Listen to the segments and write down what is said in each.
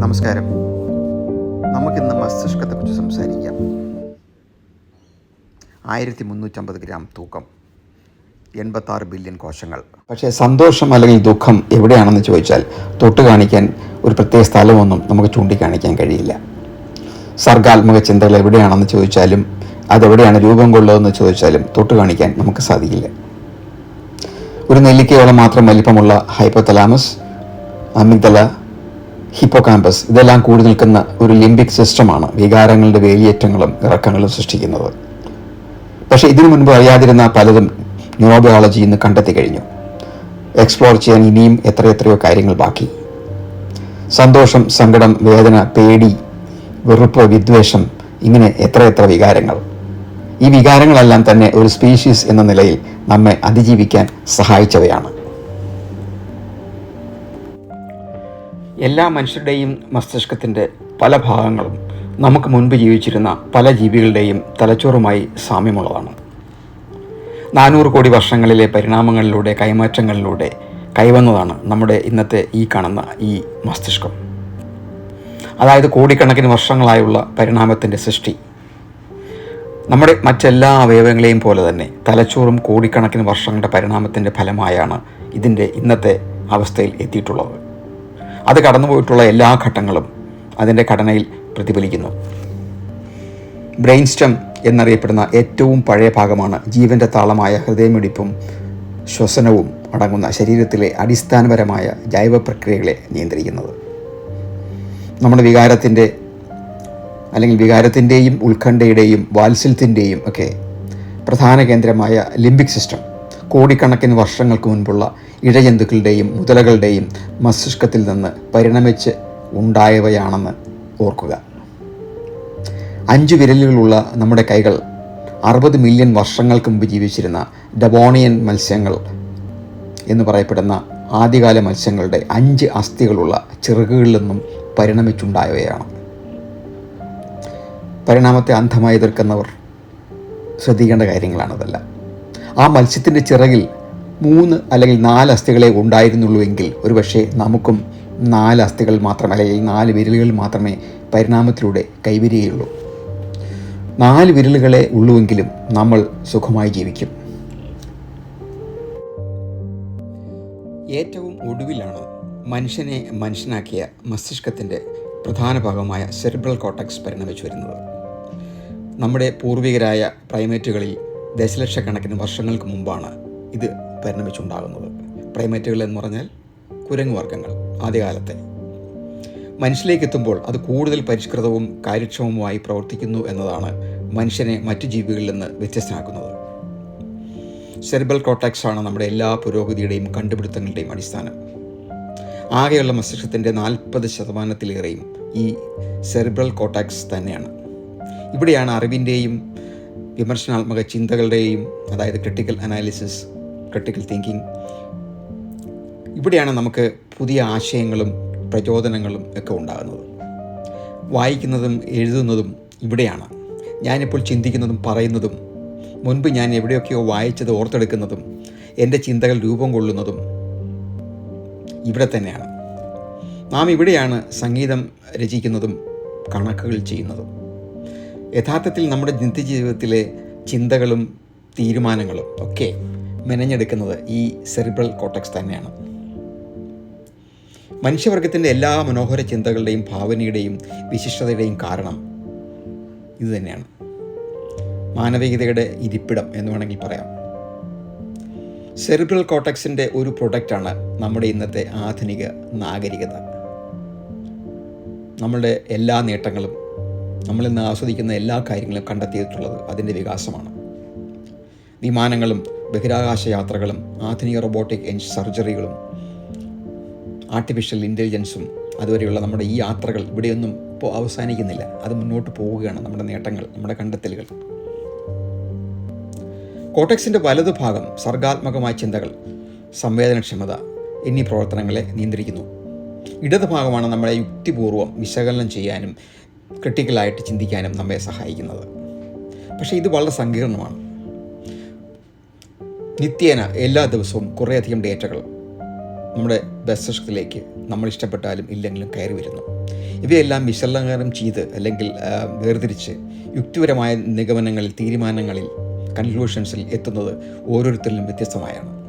നമസ്കാരം. നമുക്കിന്ന് മസ്തിഷ്കത്തെക്കുറിച്ച് സംസാരിക്കാം. ആയിരത്തി മുന്നൂറ്റമ്പത് ഗ്രാം തൂക്കം. എൺപത്താറ് ബില്യൺ കോശങ്ങൾ. പക്ഷേ സന്തോഷം അല്ലെങ്കിൽ ദുഃഖം എവിടെയാണെന്ന് ചോദിച്ചാൽ തൊട്ട് കാണിക്കാൻ ഒരു പ്രത്യേക സ്ഥലമൊന്നും നമുക്ക് ചൂണ്ടിക്കാണിക്കാൻ കഴിയില്ല. സർഗാത്മക ചിന്തകൾ എവിടെയാണെന്ന് ചോദിച്ചാലും അതെവിടെയാണ് രൂപം കൊള്ളുന്നതെന്ന് ചോദിച്ചാലും തൊട്ട് കാണിക്കാൻ നമുക്ക് സാധിക്കില്ല. ഒരു നെല്ലിക്കയോളം മാത്രം വലിപ്പമുള്ള ഹൈപ്പോതലാമസ് അമിഗ്ദല ഹിപ്പോകാമ്പസ്. ഇതെല്ലാം കൂടി നിൽക്കുന്ന ഒരു ലിംബിക് സിസ്റ്റമാണ് വികാരങ്ങളുടെ വേലിയേറ്റങ്ങളും ഇറക്കങ്ങളും സൃഷ്ടിക്കുന്നത്. പക്ഷെ ഇതിനു മുൻപ് അറിയാതിരുന്ന പലതും ന്യൂറോബയോളജി ഇന്ന് കണ്ടെത്തി കഴിഞ്ഞു. എക്സ്പ്ലോർ ചെയ്യാൻ ഇനിയും എത്രയെത്രയോ കാര്യങ്ങൾ ബാക്കി. സന്തോഷം സങ്കടം വേദന പേടി വെറുപ്പ് വിദ്വേഷം ഇങ്ങനെ എത്രയെത്ര വികാരങ്ങൾ. ഈ വികാരങ്ങളെല്ലാം തന്നെ ഒരു സ്പീഷീസ് എന്ന നിലയിൽ നമ്മെ അതിജീവിക്കാൻ സഹായിച്ചവയാണ്. എല്ലാ മനുഷ്യരുടെയും മസ്തിഷ്കത്തിന്റെ പല ഭാഗങ്ങളും നമുക്ക് മുൻപ് ജീവിച്ചിരുന്ന പല ജീവികളുടെയും തലച്ചോറുമായി സാമ്യമുള്ളതാണ്. നാനൂറ് കോടി വർഷങ്ങളിലെ പരിണാമങ്ങളിലൂടെ കൈമാറ്റങ്ങളിലൂടെ കൈവന്നതാണ് നമ്മുടെ ഇന്നത്തെ ഈ കാണുന്ന ഈ മസ്തിഷ്കം. അതായത് കോടിക്കണക്കിന് വർഷങ്ങളായുള്ള പരിണാമത്തിന്റെ സൃഷ്ടി. നമ്മുടെ മറ്റെല്ലാ അവയവങ്ങളെയും പോലെ തന്നെ തലച്ചോറും കോടിക്കണക്കിന് വർഷങ്ങളുടെ പരിണാമത്തിന്റെ ഫലമായാണ് ഇതിന്റെ ഇന്നത്തെ അവസ്ഥയിൽ എത്തിയിട്ടുള്ളത്. അത് കടന്നുപോയിട്ടുള്ള എല്ലാ ഘട്ടങ്ങളും അതിന്റെ ഘടനയിൽ പ്രതിഫലിക്കുന്നു. ബ്രെയിൻ സ്റ്റം എന്നറിയപ്പെടുന്ന ഏറ്റവും പഴയ ഭാഗമാണ് ജീവന്റെ താളമായ ഹൃദയമിടിപ്പും ശ്വസനവും അടങ്ങുന്ന ശരീരത്തിലെ അടിസ്ഥാനപരമായ ജൈവ പ്രക്രിയകളെ നിയന്ത്രിക്കുന്നത്. നമ്മുടെ വികാരത്തിന്റെ അല്ലെങ്കിൽ വികാരത്തിന്റെയും ഉത്കണ്ഠയുടെയും വാത്സല്യത്തിന്റെയും ഒക്കെ പ്രധാന കേന്ദ്രമായ ലിംബിക് സിസ്റ്റം കോടിക്കണക്കിന് വർഷങ്ങൾക്ക് മുൻപുള്ള ഇഴജന്തുക്കളുടെയും മുതലകളുടെയും മസ്തിഷ്കത്തിൽ നിന്ന് പരിണമിച്ച് ഉണ്ടായവയാണെന്ന് ഓർക്കുക. അഞ്ച് വിരലുകളുള്ള നമ്മുടെ കൈകൾ അറുപത് മില്യൺ വർഷങ്ങൾക്ക് മുമ്പ് ജീവിച്ചിരുന്ന ഡബോണിയൻ മത്സ്യങ്ങൾ എന്ന് പറയപ്പെടുന്ന ആദ്യകാല മത്സ്യങ്ങളുടെ അഞ്ച് അസ്ഥികളുള്ള ചിറകുകളിൽ നിന്നും പരിണമിച്ചുണ്ടായവയാണ്. പരിണാമത്തെ അന്ധമായി എതിർക്കുന്നവർ ശ്രദ്ധിക്കേണ്ട കാര്യങ്ങളാണതല്ല. ആ മത്സ്യത്തിന്റെ ചിറകിൽ മൂന്ന് അല്ലെങ്കിൽ നാല് അസ്ഥികളെ ഉണ്ടായിരുന്നുള്ളൂ എങ്കിൽ ഒരുപക്ഷെ നമുക്കും നാല് അസ്ഥികൾ മാത്രം അല്ലെങ്കിൽ നാല് വിരലുകൾ മാത്രമേ പരിണാമത്തിലൂടെ കൈവരികയുള്ളൂ. നാല് വിരലുകളെ ഉള്ളുവെങ്കിലും നമ്മൾ സുഖമായി ജീവിക്കും. ഏറ്റവും ഒടുവിലാണ് മനുഷ്യനെ മനുഷ്യനാക്കിയ മസ്തിഷ്കത്തിന്റെ പ്രധാന ഭാഗമായ സെറിബ്രൽ കോട്ടക്സ് പരിണമിച്ചു വരുന്നത്. നമ്മുടെ പൂർവികരായ പ്രൈമേറ്റുകളിൽ ദശലക്ഷക്കണക്കിന് വർഷങ്ങൾക്ക് മുമ്പാണ് ഇത് പരിണമിച്ചുണ്ടാകുന്നത് പ്രൈമേറ്റുകൾ എന്ന് പറഞ്ഞാൽ കുരങ്ങ് വർഗങ്ങൾ ആദ്യകാലത്തെ. മനുഷ്യലേക്ക് എത്തുമ്പോൾ അത് കൂടുതൽ പരിഷ്കൃതവും കാര്യക്ഷമവുമായി പ്രവർത്തിക്കുന്നു എന്നതാണ് മനുഷ്യനെ മറ്റു ജീവികളിൽ നിന്ന് വ്യത്യസ്തനാക്കുന്നത്. സെറിബൽ കോട്ടാക്സ് ആണ് നമ്മുടെ എല്ലാ പുരോഗതിയുടെയും കണ്ടുപിടുത്തങ്ങളുടെയും അടിസ്ഥാനം. ആകെയുള്ള മസ്തിഷ്കത്തിന്റെ നാൽപ്പത് ശതമാനത്തിലേറെയും ഈ സെറിബ്രൽ കോട്ടാക്സ് തന്നെയാണ്. ഇവിടെയാണ് അറിവിന്റെയും വിമർശനാത്മക ചിന്തകളുടെയും അതായത് ക്രിട്ടിക്കൽ അനാലിസിസ് ക്രിട്ടിക്കൽ തിങ്കിങ് ഇവിടെയാണ് നമുക്ക് പുതിയ ആശയങ്ങളും പ്രചോദനങ്ങളും ഒക്കെ ഉണ്ടാകുന്നത്. വായിക്കുന്നതും എഴുതുന്നതും ഇവിടെയാണ്. ഞാനിപ്പോൾ ചിന്തിക്കുന്നതും പറയുന്നതും മുൻപ് ഞാൻ എവിടെയൊക്കെയോ വായിച്ചത് ഓർത്തെടുക്കുന്നതും എന്റെ ചിന്തകൾ രൂപം കൊള്ളുന്നതും ഇവിടെ തന്നെയാണ്. നാം ഇവിടെയാണ് സംഗീതം രചിക്കുന്നതും കണക്കുകൾ ചെയ്യുന്നതും. യഥാർത്ഥത്തിൽ നമ്മുടെ നിത്യജീവിതത്തിലെ ചിന്തകളും തീരുമാനങ്ങളും ഒക്കെ മെനഞ്ഞെടുക്കുന്നത് ഈ സെറിബ്രൽ കോട്ടക്സ് തന്നെയാണ്. മനുഷ്യവർഗത്തിന്റെ എല്ലാ മനോഹര ചിന്തകളുടെയും ഭാവനയുടെയും വിശിഷ്ടതയുടെയും കാരണം ഇതുതന്നെയാണ് മാനവികതയുടെ ഇരിപ്പിടം എന്ന് വേണമെങ്കിൽ പറയാം. സെറിബ്രൽ കോട്ടക്സിന്റെ ഒരു പ്രൊഡക്റ്റാണ് നമ്മുടെ ഇന്നത്തെ ആധുനിക നാഗരികത. നമ്മളുടെ എല്ലാ നേട്ടങ്ങളും നമ്മൾ നമ്മളിന്ന് ആസ്വദിക്കുന്ന എല്ലാ കാര്യങ്ങളും കണ്ടെത്തിയിട്ടുള്ളത് അതിന്റെ വികാസമാണ്. വിമാനങ്ങളും ബഹിരാകാശ യാത്രകളും ആധുനിക റോബോട്ടിക് എൻ സർജറികളും ആർട്ടിഫിഷ്യൽ ഇന്റലിജൻസും അതുവരെയുള്ള നമ്മുടെ ഈ യാത്രകൾ ഇവിടെയൊന്നും ഇപ്പോൾ അവസാനിക്കുന്നില്ല. അത് മുന്നോട്ട് പോവുകയാണ് നമ്മുടെ നേട്ടങ്ങൾ നമ്മുടെ കണ്ടെത്തലുകൾ. കോട്ടക്സിന്റെ വലതുഭാഗം സർഗാത്മകമായ ചിന്തകൾ സംവേദനക്ഷമത എന്നീ പ്രവർത്തനങ്ങളെ നിയന്ത്രിക്കുന്നു. ഇടത് ഭാഗമാണ് നമ്മളെ യുക്തിപൂർവം വിശകലനം ചെയ്യാനും ക്രിട്ടിക്കലായിട്ട് ചിന്തിക്കാനും നമ്മെ സഹായിക്കുന്നത്. പക്ഷേ ഇത് വളരെ സങ്കീർണമാണ്. നിത്യേന എല്ലാ ദിവസവും കുറേയധികം ഡേറ്റകൾ നമ്മുടെ മസ്തിഷ്കത്തിലേക്ക് നമ്മൾ ഇഷ്ടപ്പെട്ടാലും ഇല്ലെങ്കിലും കയറി വരുന്നു. ഇവയെല്ലാം വിശകലനം ചെയ്ത് അല്ലെങ്കിൽ വേർതിരിച്ച് യുക്തിപരമായ നിഗമനങ്ങളിൽ തീരുമാനങ്ങളിൽ കൺക്ലൂഷൻസിൽ എത്തുന്നത് ഓരോരുത്തരിലും വ്യത്യസ്തമായാണ്.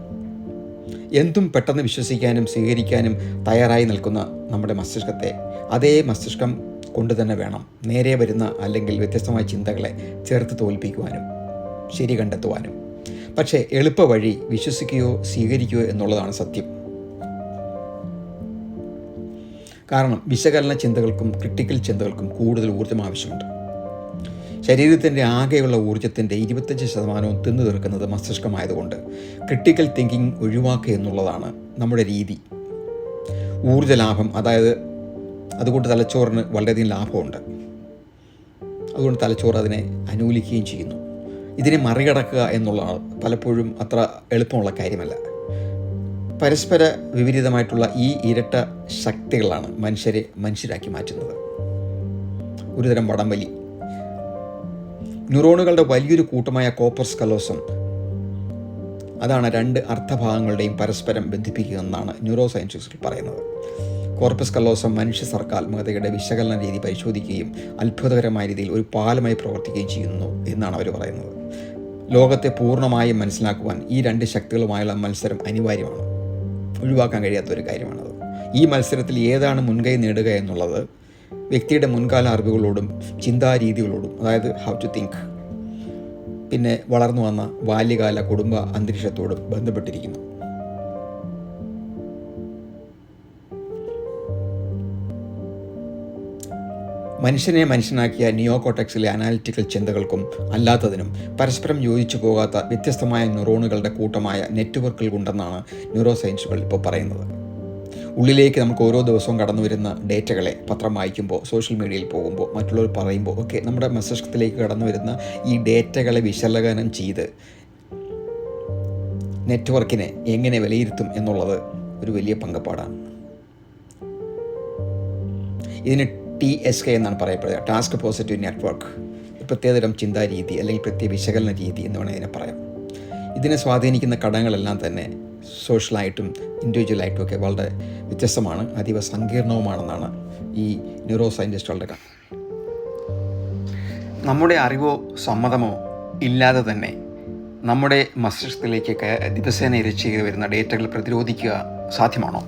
എന്തും പെട്ടെന്ന് വിശ്വസിക്കാനും സ്വീകരിക്കാനും തയ്യാറായി നിൽക്കുന്ന നമ്മുടെ മസ്തിഷ്കത്തെ അതേ മസ്തിഷ്കം കൊണ്ട് തന്നെ വേണം നേരെ വരുന്ന അല്ലെങ്കിൽ വ്യത്യസ്തമായ ചിന്തകളെ ചേർത്ത് തോൽപ്പിക്കുവാനും ശരി കണ്ടെത്തുവാനും. പക്ഷേ എളുപ്പവഴി വിശ്വസിക്കുകയോ സ്വീകരിക്കുകയോ എന്നുള്ളതാണ് സത്യം. കാരണം വിശകലന ചിന്തകൾക്കും ക്രിട്ടിക്കൽ ചിന്തകൾക്കും കൂടുതൽ ഊർജം ആവശ്യമുണ്ട്. ശരീരത്തിന്റെ ആകെയുള്ള ഊർജത്തിന്റെ ഇരുപത്തഞ്ച് ശതമാനവും തിന്നു തീർക്കുന്നത് മസ്തിഷ്കമായതുകൊണ്ട് ക്രിട്ടിക്കൽ തിങ്കിങ് ഒഴിവാക്കുക എന്നുള്ളതാണ് നമ്മുടെ രീതി. ഊർജ ലാഭം അതായത് അതുകൊണ്ട് തലച്ചോറിന് വളരെയധികം ലാഭമുണ്ട്. അതുകൊണ്ട് തലച്ചോറ് അതിനെ അനുകൂലിക്കുകയും ചെയ്യുന്നു. ഇതിനെ മറികടക്കുക എന്നുള്ളതാണ് പലപ്പോഴും അത്ര എളുപ്പമുള്ള കാര്യമല്ല. പരസ്പര വിപരീതമായിട്ടുള്ള ഈ ഇരട്ട ശക്തികളാണ് മനുഷ്യരെ മനുഷ്യരാക്കി മാറ്റുന്നത്. ഒരുതരം വടംവലി. ന്യൂറോണുകളുടെ വലിയൊരു കൂട്ടമായ കോപ്പർ സ്കലോസം. അതാണ് രണ്ട് അർത്ഥഭാഗങ്ങളുടെയും പരസ്പരം ബന്ധിപ്പിക്കുക എന്നാണ് ന്യൂറോ സയന്റിസ്റ്റുകൾ പറയുന്നത്. കോർപ്പസ് കലോസം മനുഷ്യ സർക്കാത്മകതയുടെ വിശകലന രീതി പരിശോധിക്കുകയും അത്ഭുതകരമായ രീതിയിൽ ഒരു പാലമായി പ്രവർത്തിക്കുകയും ചെയ്യുന്നു എന്നാണ് അവർ പറയുന്നത്. ലോകത്തെ പൂർണമായും മനസ്സിലാക്കുവാൻ ഈ രണ്ട് ശക്തികളുമായുള്ള മത്സരം അനിവാര്യമാണ്. ഒഴിവാക്കാൻ കഴിയാത്ത ഒരു കാര്യമാണത്. ഈ മത്സരത്തിൽ ഏതാണ് മുൻകൈ നേടുക എന്നുള്ളത് വ്യക്തിയുടെ മുൻകാല അറിവുകളോടും ചിന്താരീതികളോടും അതായത് ഹൗ ടു തിങ്ക് പിന്നെ വളർന്നു വന്ന ബാല്യകാല കുടുംബ അന്തരീക്ഷത്തോടും ബന്ധപ്പെട്ടിരിക്കുന്നു. മനുഷ്യനെ മനുഷ്യനാക്കിയ നിയോകോട്ടക്സിലെ അനാലിറ്റിക്കൽ ചിന്തകൾക്കും അല്ലാത്തതിനും പരസ്പരം യോജിച്ചു പോകാത്ത വ്യത്യസ്തമായ ന്യൂറോണുകളുടെ കൂട്ടമായ നെറ്റ്വർക്കുകൾ ഉണ്ടെന്നാണ് ന്യൂറോ സയൻസുകൾ ഇപ്പോൾ പറയുന്നത്. ഉള്ളിലേക്ക് നമുക്ക് ഓരോ ദിവസവും കടന്നു വരുന്ന ഡേറ്റകളെ പത്രം വായിക്കുമ്പോൾ സോഷ്യൽ മീഡിയയിൽ പോകുമ്പോൾ മറ്റുള്ളവർ പറയുമ്പോൾ ഒക്കെ നമ്മുടെ മസ്തിഷ്കത്തിലേക്ക് കടന്നു വരുന്ന ഈ ഡേറ്റകളെ വിശകലനം ചെയ്ത് നെറ്റ്വർക്കിനെ എങ്ങനെ വിലയിരുത്തും എന്നുള്ളത് ഒരു വലിയ പങ്കപ്പാടാണ്. ഇതിന് ടി എസ് കെ എന്നാണ് പറയപ്പെടുക. ടാസ്ക് പോസിറ്റീവ് നെറ്റ്വർക്ക് ഒരു ചിന്താ രീതി അല്ലെങ്കിൽ പ്രത്യേക വിശകലന രീതി എന്ന് വേണമെങ്കിൽ ഇതിനെ പറയാം ഇതിനെ സ്വാധീനിക്കുന്ന ഘടകങ്ങളെല്ലാം തന്നെ സോഷ്യലായിട്ടും ഇൻഡിവിജ്വലായിട്ടും ഒക്കെ വളരെ വ്യത്യസ്തമാണ്. അതീവ സങ്കീർണവുമാണെന്നാണ് ഈ ന്യൂറോ സയന്റിസ്റ്റുകളുടെ കാര്യം നമ്മുടെ അറിവോ സമ്മതമോ ഇല്ലാതെ തന്നെ നമ്മുടെ മസ്തിഷ്കത്തിലേക്ക് ദിവസേന ഇരച്ചു വരുന്ന ഡേറ്റകൾ പ്രതിരോധിക്കുക സാധ്യമാണോ?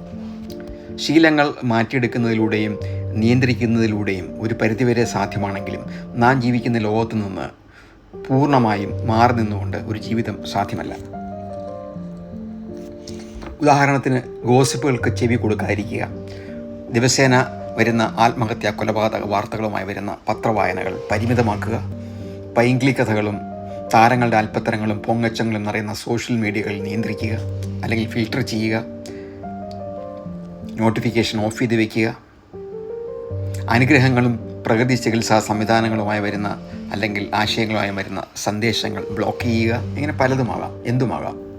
ശീലങ്ങൾ മാറ്റിയെടുക്കുന്നതിലൂടെയും നിയന്ത്രിക്കുന്നതിലൂടെയും ഒരു പരിധിവരെ സാധ്യമാണെങ്കിലും നാം ജീവിക്കുന്ന ലോകത്തു നിന്ന് പൂർണമായും മാറി നിന്നുകൊണ്ട് ഒരു ജീവിതം സാധ്യമല്ല. ഉദാഹരണത്തിന് ഗോസിപ്പുകൾക്ക് ചെവി കൊടുക്കാതിരിക്കുക. ദിവസേന വരുന്ന ആത്മഹത്യാ കൊലപാതക വാർത്തകളുമായി വരുന്ന പത്രവായനകൾ പരിമിതമാക്കുക. പൈങ്കിളി കഥകളും താരങ്ങളുടെ അല്പത്തരങ്ങളും പൊങ്ങച്ചങ്ങളും നിറയുന്ന സോഷ്യൽ മീഡിയകൾ നിയന്ത്രിക്കുക. അല്ലെങ്കിൽ ഫിൽട്ടർ ചെയ്യുക. നോട്ടിഫിക്കേഷൻ ഓഫ് ചെയ്ത് വെക്കുക. അനുഗ്രഹങ്ങളും പ്രകൃതി ചികിത്സാ സംവിധാനങ്ങളുമായി വരുന്ന അല്ലെങ്കിൽ ആശയങ്ങളുമായി വരുന്ന സന്ദേശങ്ങൾ ബ്ലോക്ക് ചെയ്യുക ഇങ്ങനെ പലതുമാകാം എന്തുമാകാം?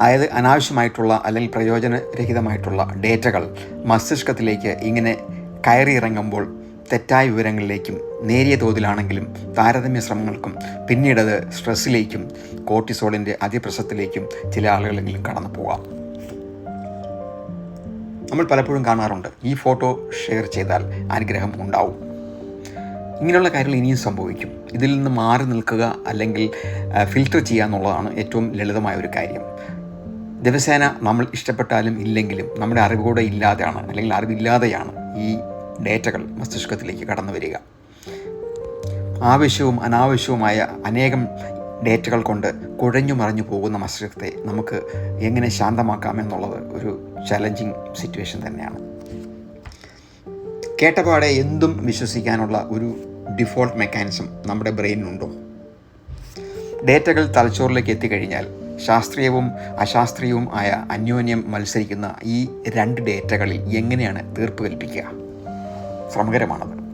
അതായത് അനാവശ്യമായിട്ടുള്ള അല്ലെങ്കിൽ പ്രയോജനരഹിതമായിട്ടുള്ള ഡേറ്റകൾ മസ്തിഷ്കത്തിലേക്ക് ഇങ്ങനെ കയറിയിറങ്ങുമ്പോൾ തെറ്റായ വിവരങ്ങളിലേക്കും നേരിയ തോതിലാണെങ്കിലും താരതമ്യ ശ്രമങ്ങൾക്കും പിന്നീടത് സ്ട്രെസ്സിലേക്കും കോർട്ടിസോളിന്റെ അതിപ്രസത്തിലേക്കും ചില ആളുകളെങ്കിലും കടന്നു പോകാം. നമ്മൾ പലപ്പോഴും കാണാറുണ്ട് ഈ ഫോട്ടോ ഷെയർ ചെയ്താൽ അനുഗ്രഹം ഉണ്ടാവും. ഇങ്ങനെയുള്ള കാര്യങ്ങൾ ഇനിയും സംഭവിക്കും. ഇതിൽ നിന്ന് മാറി നിൽക്കുക അല്ലെങ്കിൽ ഫിൽറ്റർ ചെയ്യുക എന്നുള്ളതാണ് ഏറ്റവും ലളിതമായ ഒരു കാര്യം. ദിവസേന നമ്മൾ ഇഷ്ടപ്പെട്ടാലും ഇല്ലെങ്കിലും നമ്മുടെ അറിവുകൂടെ ഇല്ലാതെയാണ് അല്ലെങ്കിൽ അറിവില്ലാതെയാണ് ഈ ഡേറ്റകൾ മസ്തിഷ്കത്തിലേക്ക് കടന്നു വരിക. ആവശ്യവും അനാവശ്യവുമായ അനേകം ഡേറ്റകൾ കൊണ്ട് കുഴഞ്ഞു മറിഞ്ഞു പോകുന്ന മസ്തിഷ്കത്തെ നമുക്ക് എങ്ങനെ ശാന്തമാക്കാം എന്നുള്ളത് ഒരു ചലഞ്ചിങ് സിറ്റുവേഷൻ തന്നെയാണ്. കേട്ടപാടെ എന്തും വിശ്വസിക്കാനുള്ള ഒരു ഡിഫോൾട്ട് മെക്കാനിസം നമ്മുടെ ബ്രെയിനിനുണ്ടോ? ഡേറ്റകൾ തലച്ചോറിലേക്ക് എത്തിക്കഴിഞ്ഞാൽ ശാസ്ത്രീയവും അശാസ്ത്രീയവും ആയ അന്യോന്യം മത്സരിക്കുന്ന ഈ രണ്ട് ഡേറ്റകളിൽ എങ്ങനെയാണ് തീർപ്പ് കൽപ്പിക്കുക? ശ്രമകരമാണത്.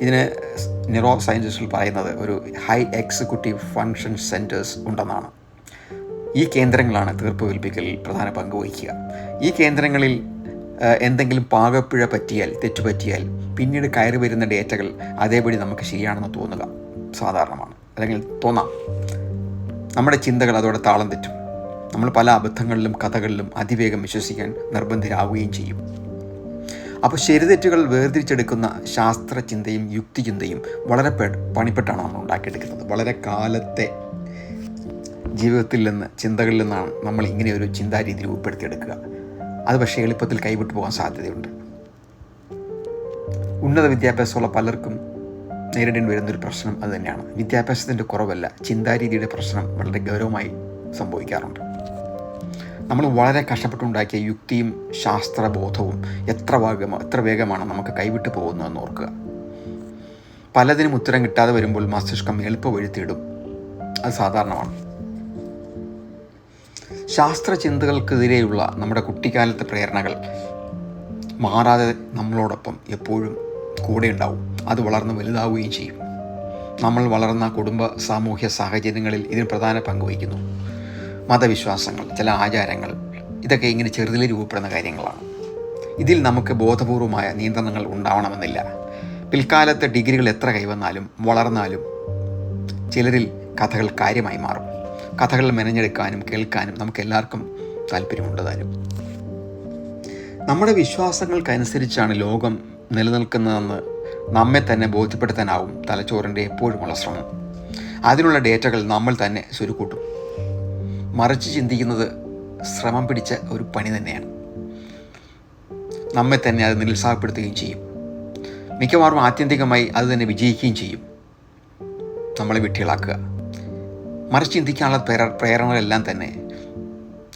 ഇതിന് ന്യൂറോ സയന്റിസ്റ്റുകൾ പറയുന്നത് ഒരു ഹൈ എക്സിക്യൂട്ടീവ് ഫങ്ഷൻ സെന്റേഴ്സ് ഉണ്ടെന്നാണ്. ഈ കേന്ദ്രങ്ങളാണ് തീർപ്പ് കൽപ്പിക്കലിൽ പ്രധാന പങ്ക് വഹിക്കുക. ഈ കേന്ദ്രങ്ങളിൽ എന്തെങ്കിലും പാകപ്പിഴ പറ്റിയാൽ തെറ്റുപറ്റിയാൽ പിന്നീട് കയറി വരുന്ന ഡേറ്റകൾ അതേപടി നമുക്ക് ശരിയാണെന്ന് തോന്നുക. സാധാരണമാണ്. അല്ലെങ്കിൽ തോന്നാം. നമ്മുടെ ചിന്തകൾ അതോടെ താളം തെറ്റും. നമ്മൾ പല അബദ്ധങ്ങളിലും കഥകളിലും അതിവേഗം വിശ്വസിക്കാൻ നിർബന്ധിരാവുകയും ചെയ്യും. അപ്പോൾ ശരിതെറ്റുകൾ വേർതിരിച്ചെടുക്കുന്ന ശാസ്ത്രചിന്തയും യുക്തിചിന്തയും വളരെ പണിപ്പെട്ടാണ് നമ്മൾ ഉണ്ടാക്കിയെടുക്കുന്നത്. വളരെ കാലത്തെ ജീവിതത്തിൽ നിന്ന് ചിന്തകളിൽ നിന്നാണ് നമ്മൾ ഇങ്ങനെ ഒരു ചിന്താരീതി രൂപപ്പെടുത്തിയെടുക്കുക. അത് പക്ഷേ എളുപ്പത്തിൽ കൈവിട്ടു പോകാൻ സാധ്യതയുണ്ട്. ഉന്നത വിദ്യാഭ്യാസമുള്ള പലർക്കും നേരിടേണ്ടി വരുന്നൊരു പ്രശ്നം അതുതന്നെയാണ് വിദ്യാഭ്യാസത്തിന്റെ കുറവല്ല ചിന്താരീതിയുടെ പ്രശ്നം വളരെ ഗൗരവമായി സംഭവിക്കാറുണ്ട്. നമ്മൾ വളരെ കഷ്ടപ്പെട്ടുണ്ടാക്കിയ യുക്തിയും ശാസ്ത്രബോധവും എത്ര വേഗം എത്ര വേഗമാണ് നമുക്ക് കൈവിട്ടു പോകുന്നതെന്ന് ഓർക്കുക. പലതിനും ഉത്തരം കിട്ടാതെ വരുമ്പോൾ മസ്തിഷ്കം എളുപ്പ വഴുത്തിയിടും അത് സാധാരണമാണ്. ശാസ്ത്ര ശാസ്ത്രചിന്തകൾക്കെതിരെയുള്ള നമ്മുടെ കുട്ടിക്കാലത്തെ പ്രേരണകൾ മാറാതെ നമ്മളോടൊപ്പം എപ്പോഴും കൂടെ ഉണ്ടാവും. അത് വളർന്ന് വലുതാവുകയും ചെയ്യും. നമ്മൾ വളർന്ന കുടുംബ സാമൂഹ്യ സാഹചര്യങ്ങളിൽ ഇതിന് പ്രധാന പങ്ക് വഹിക്കുന്നു. മതവിശ്വാസങ്ങൾ ചില ആചാരങ്ങൾ ഇതൊക്കെ ഇങ്ങനെ ചെറുതിൽ രൂപപ്പെടുന്ന കാര്യങ്ങളാണ്. ഇതിൽ നമുക്ക് ബോധപൂർവമായ നിയന്ത്രണങ്ങൾ ഉണ്ടാവണമെന്നില്ല. പിൽക്കാലത്ത് ഡിഗ്രികൾ എത്ര കൈവന്നാലും വളർന്നാലും ചിലരിൽ കഥകൾ കാര്യമായി മാറും. കഥകൾ മെനഞ്ഞെടുക്കാനും കേൾക്കാനും നമുക്ക് എല്ലാവർക്കും താല്പര്യമുണ്ട് താനും നമ്മുടെ വിശ്വാസങ്ങൾക്കനുസരിച്ചാണ് ലോകം നിലനിൽക്കുന്നതെന്ന് നമ്മെ തന്നെ ബോധ്യപ്പെടുത്താനാവും തലച്ചോറിന്റെ എപ്പോഴുമുള്ള ശ്രമം. അതിനുള്ള ഡേറ്റകൾ നമ്മൾ തന്നെ സ്വരുക്കൂട്ടും. മറിച്ച് ചിന്തിക്കുന്നത് ശ്രമം പിടിച്ച ഒരു പണി തന്നെയാണ്. നമ്മെ തന്നെ അത് നിരുത്സാഹപ്പെടുത്തുകയും ചെയ്യും. മിക്കവാറും ആത്യന്തികമായി അത് തന്നെ വിജയിക്കുകയും ചെയ്യും. നമ്മളെ വിട്ടികളാക്കുക മറിച്ച് ചിന്തിക്കാനുള്ള പ്രേര പ്രേരണകളെല്ലാം തന്നെ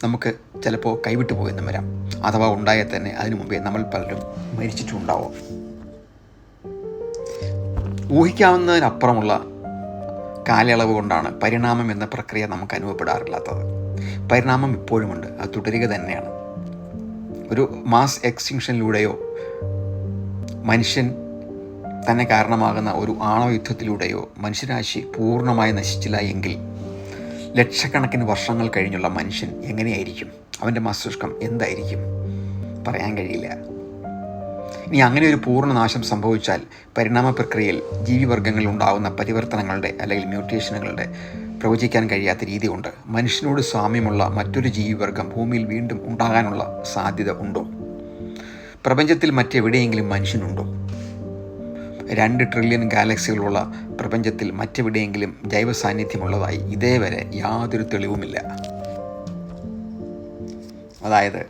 നമുക്ക് ചിലപ്പോൾ കൈവിട്ടു പോയെന്നും വരാം. അഥവാ ഉണ്ടായാൽ തന്നെ അതിനു മുമ്പേ നമ്മൾ പലരും മരിച്ചിട്ടുണ്ടാവും. ഊഹിക്കാവുന്നതിനപ്പുറമുള്ള കാലയളവ് കൊണ്ടാണ് പരിണാമം എന്ന പ്രക്രിയ നമുക്ക് അനുഭവപ്പെടാറില്ലാത്തത്. പരിണാമം ഇപ്പോഴുമുണ്ട്. അത് തുടരുക തന്നെയാണ്. ഒരു മാസ് എക്സ്റ്റിങ്ഷനിലൂടെയോ മനുഷ്യൻ തന്നെ കാരണമാകുന്ന ഒരു ആണവ യുദ്ധത്തിലൂടെയോ മനുഷ്യരാശി പൂർണമായി നശിച്ചില്ല എങ്കിൽ ലക്ഷക്കണക്കിന് വർഷങ്ങൾ കഴിഞ്ഞുള്ള മനുഷ്യൻ എങ്ങനെയായിരിക്കും? അവന്റെ മസ്തിഷ്കം എന്തായിരിക്കും? പറയാൻ കഴിയില്ല. ഇനി അങ്ങനെ ഒരു പൂർണ നാശം സംഭവിച്ചാൽ പരിണാമ പ്രക്രിയയിൽ ജീവിവർഗങ്ങളിൽ ഉണ്ടാകുന്ന പരിവർത്തനങ്ങളുടെ അല്ലെങ്കിൽ മ്യൂട്ടേഷനുകളുടെ പ്രവചിക്കാൻ കഴിയാത്ത രീതി കൊണ്ട് മനുഷ്യനോട് സാമ്യമുള്ള മറ്റൊരു ജീവിവർഗം ഭൂമിയിൽ വീണ്ടും ഉണ്ടാകാനുള്ള സാധ്യത ഉണ്ടോ? പ്രപഞ്ചത്തിൽ മറ്റെവിടെയെങ്കിലും മനുഷ്യനുണ്ടോ? രണ്ട് ട്രില്യൺ ഗാലക്സികളുള്ള പ്രപഞ്ചത്തിൽ മറ്റെവിടെയെങ്കിലും ജൈവ സാന്നിധ്യമുള്ളതായി ഇതേവരെ യാതൊരു തെളിവുമില്ല. അതായത്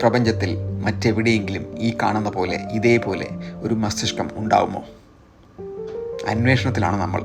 പ്രപഞ്ചത്തിൽ മറ്റെവിടെയെങ്കിലും ഈ കാണുന്ന പോലെ ഇതേപോലെ ഒരു മസ്തിഷ്കം ഉണ്ടാവുമോ? അന്വേഷണത്തിലാണ് നമ്മൾ.